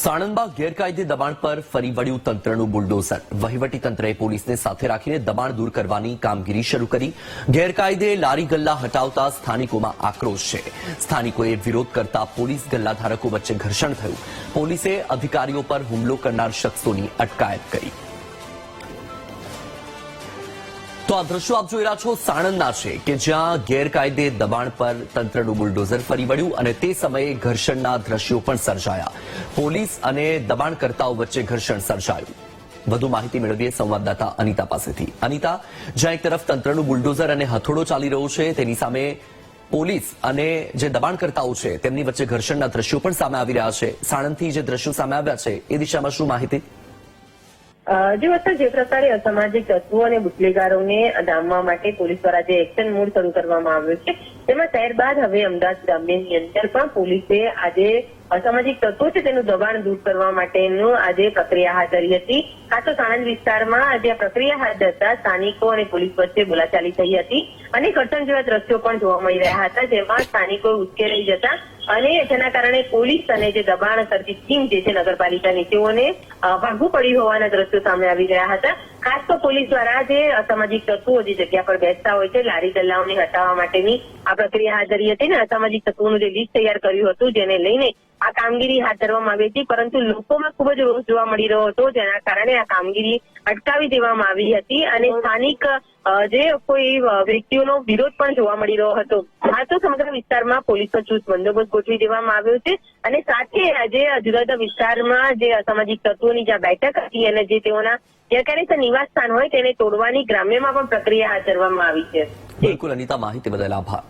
સાણંદમાં ગેરકાયદે દબાણ પર ફરી વળ્યું તંત્રનું બુલડોઝર. વહીવટી તંત્રએ પોલીસને સાથે રાખીને દબાણ દૂર કરવાની કામગીરી શરૂ કરી. ગેરકાયદે લારી ગલ્લા હટાવતા સ્થાનિકોમાં આક્રોશ છે. સ્થાનિકોએ વિરોધ કરતા પોલીસ ગલ્લા ધારકો વચ્ચે ઘર્ષણ થયું. પોલીસે અધિકારીઓ પર હુમલો કરનાર શખ્સોની અટકાયત કરી. તો આ દ્રશ્યો આપ જોઈ રહ્યા છો સાણંદના છે કે જ્યાં ગેરકાયદે દબાણ પર તંત્રનું બુલડોઝર ફરી વળ્યું અને તે સમયે ઘર્ષણના દ્રશ્યો પણ સર્જાયા. પોલીસ અને દબાણકર્તાઓ વચ્ચે ઘર્ષણ સર્જાયું. વધુ માહિતી મેળવીએ સંવાદદાતા અનિતા પાસેથી. અનિતા, જ્યાં એક તરફ તંત્રનું બુલડોઝર અને હથોડો ચાલી રહ્યો છે, તેની સામે પોલીસ અને જે દબાણકર્તાઓ છે, તેમની વચ્ચે ઘર્ષણના દ્રશ્યો પણ સામે આવી રહ્યા છે. સાણંદથી જે દ્રશ્યો સામે આવ્યા છે, એ દિશામાં શું માહિતી? જે જે પ્રકારે અસામાજિક તત્વો અને બુટલેગારોને ડામવા માટે પોલીસ દ્વારા જે એક્શન મોડ શરૂ કરવામાં આવ્યો છે, તેમાં ત્યારબાદ હવે અમદાવાદ ગ્રામ્યની અંદર પણ પોલીસે આજે અસામાજિક તત્વો છે, તેનું દબાણ દૂર કરવા માટેનું આજે પ્રક્રિયા હાથ ધરી હતી. આ તો સાણંદ વિસ્તારમાં આજે આ પ્રક્રિયા હાથ ધરતા સ્થાનિકો અને પોલીસ વચ્ચે બોલાચાલી થઈ હતી. અને કરતન જેવા દ્રશ્યો પણ જોવા મળી રહ્યા હતા, જેમાં સ્થાનિકો ઉશ્કેરાઈ જતા અને જેના કારણે પોલીસ અને જે દબાણ કરતી ટીમ જે છે નગરપાલિકાની તેઓને ભાગવું પડ્યું હોવાના દ્રશ્યો સામે આવી રહ્યા હતા. ખાસ તો પોલીસ દ્વારા જે અસામાજિક તત્વો જે જગ્યા પર બેસતા હોય છે, લારી ગલ્લાઓને હટાવવા માટેની આ પ્રક્રિયા હાથ ધરી હતી ને, અસામાજિક તત્વોનું જે લિસ્ટ તૈયાર કર્યું હતું, જેને લઈને આ કામગીરી હાથ ધરવામાં આવી હતી. પરંતુ લોકોમાં ખૂબ જ રોષ જોવા મળી રહ્યો હતો, જેના કારણે આ કામગીરી અટકાવી દેવામાં આવી હતી અને સ્થાનિક જે કોઈ વ્યક્તિઓનો વિરોધ પણ જોવા મળી રહ્યો હતો. આ તો સમગ્ર વિસ્તારમાં પોલીસનો ચુસ્ત બંદોબસ્ત ગોઠવી દેવામાં આવ્યો છે અને સાથે આજે જુદા જુદા વિસ્તારમાં જે અસામાજિક તત્વોની જ્યાં બેઠક હતી અને જે તેઓના ગેરકાયદેસર નિવાસ સ્થાન હોય તેને તોડવાની ગ્રામ્યમાં પણ પ્રક્રિયા હાથ ધરવામાં આવી છે. બિલકુલ, અનિતા, માહિતી બદલ આભાર.